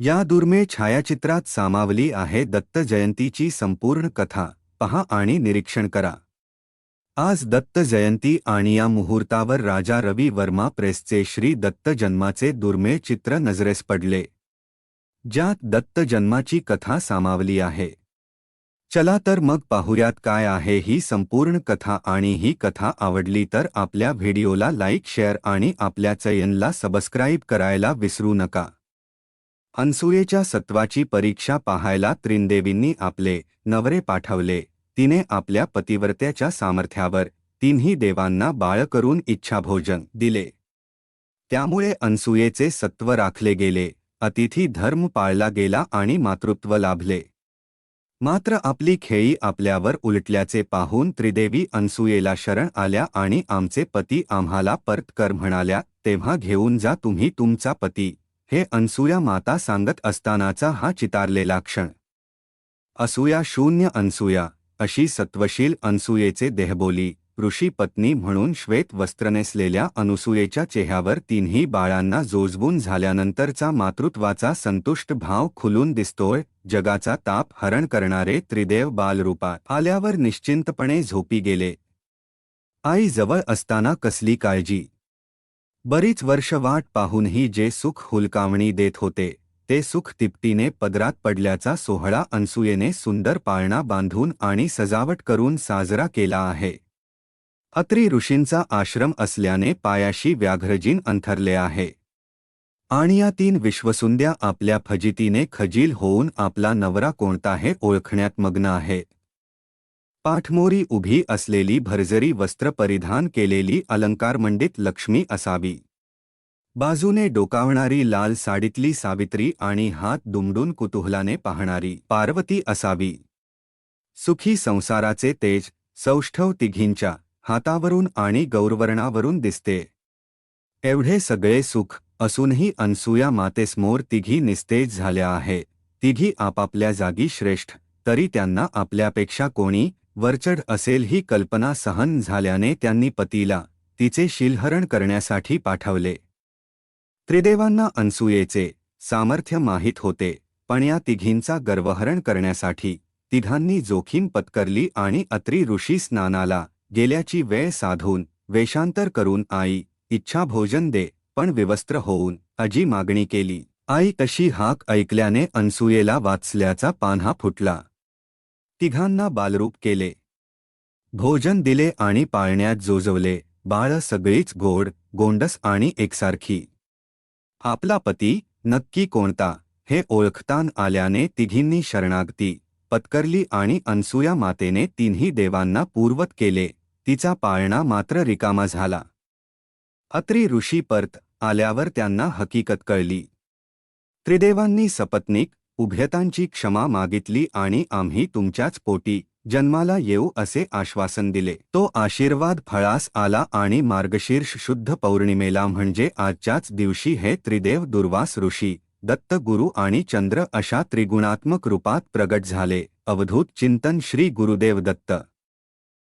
या दुर्मिळ छायाचित्रात सामावली आहे दत्त जयंतीची संपूर्ण कथा. पहा आणि निरीक्षण करा. आज दत्त जयंती आणि या मुहूर्तावर राजा रवी वर्मा प्रेसचे श्री दत्त जन्माचे दुर्मिळ चित्र नजरेस पडले. ज्यात दत्त जन्माची कथा सामावली आहे. चला तर मग पाहुयात काय आहे ही संपूर्ण कथा आणि ही कथा आवडली तर आपल्या व्हिडिओला लाईक शेअर आणि आपल्या चयनला सबस्क्राईब करायला विसरू नका. अनसुयेच्या सत्वाची परीक्षा पाहायला त्रिनदेवींनी आपले नवरे पाठवले. तिने आपल्या पतिवर्त्याच्या सामर्थ्यावर तिन्ही देवांना बाळ करून इच्छाभोजन दिले. त्यामुळे अनसुयेचे सत्व राखले गेले अतिथी धर्म पाळला गेला आणि मातृत्व लाभले. मात्र आपली खेळी आपल्यावर उलटल्याचे पाहून त्रिदेवी अनसुयेला शरण आल्या आणि आमचे पती आम्हाला परत कर म्हणाल्या तेव्हा घेऊन जा तुम्ही तुमचा पती. हे अनसुया माता सांगत असतानाचा हा चितारलेला क्षण. असूया शून्य अनसुया अशी सत्वशील अनसुयेचे देहबोली ऋषी पत्नी म्हणून श्वेत वस्त्र नेसलेल्या अनुसूयेच्या चेहऱ्यावर तिन्ही बाळांना जोजबून झाल्यानंतरचा मातृत्वाचा संतुष्ट भाव खुलून दिसतोय जगाचा ताप हरण करणारे त्रिदेव बालरूपा आल्यावर निश्चिंतपणे झोपी गेले. आई जवळ असताना कसली काळजी? बरीच वर्ष वाट पाहूनही जे सुख हुलकावणी देत होते ते सुख तिपटीने पदरात पडल्याचा सोहळा अनसुयेने सुंदर पाळणा बांधून आणि सजावट करून साजरा केला आहे. अत्री ऋषींचा आश्रम असल्याने पायाशी व्याघ्रजीन अंथरले आहे. आणि या तीन विश्वसुंद्या आपल्या फजितीने खजील होऊन आपला नवरा कोणता हे ओळखण्यात मग्न आहेत पाठमोरी उभी असलेली भरजरी वस्त्र परिधान केलेली अलंकारमंडित लक्ष्मी असावी. बाजूने डोकावणारी लाल साडीतली सावित्री आणि हात दुमडून कुतूहलाने पाहणारी पार्वती असावी. सुखी संसाराचे तेज सौष्ठव तिघींच्या हातावरून आणि गौरवर्णावरून दिसते. एवढे सगळे सुख असूनही अनसुया मातेसमोर तिघी निस्तेज झाल्या आहे. तिघी आपापल्या जागी श्रेष्ठ तरी त्यांना आपल्यापेक्षा कोणी वरचढ असेल ही कल्पना सहन झाल्याने त्यांनी पतीला तिचे शिलहरण करण्यासाठी पाठवले. त्रिदेवांना अनसुयेचे सामर्थ्य माहीत होते पण या तिघींचा गर्वहरण करण्यासाठी तिघांनी जोखीम पत्करली आणि अत्री ऋषी स्नानाला गेल्याची वेळ साधून वेषांतर करून आई इच्छा भोजन दे पण विवस्त्र होऊन अजी मागणी केली. आई तशी हाक ऐकल्याने अनसुयेला वाचल्याचा पान्हा फुटला. तिघांना बालरूप केले. भोजन दिले आणि पाळण्यात जोजवले. बाळ सगळीच गोड गोंडस आणि एकसारखी. आपला पती नक्की कोणता? हे ओळखतान आल्याने तिघींनी शरणागती. पत्करली आणि अनसुया मातेने तिन्ही देवांना पूर्वत केले. तिचा पाळणा मात्र रिकामा झाला. अत्री ऋषी परत आल्यावर त्यांना हकीकत कळली. त्रिदेवांनी सपत्नीक उभयतांची क्षमा मागितली आणि आम्ही तुमच्याच पोटी जन्माला येऊ असे आश्वासन दिले. तो आशीर्वाद फळास आला आणि मार्गशीर्ष शुद्ध पौर्णिमेला म्हणजे आजच्याच दिवशी हे त्रिदेव दुर्वास ऋषी दत्त गुरु आणि चंद्र अशा त्रिगुणात्मक रूपात प्रगट झाले. अवधूत चिंतन श्री गुरुदेव दत्त.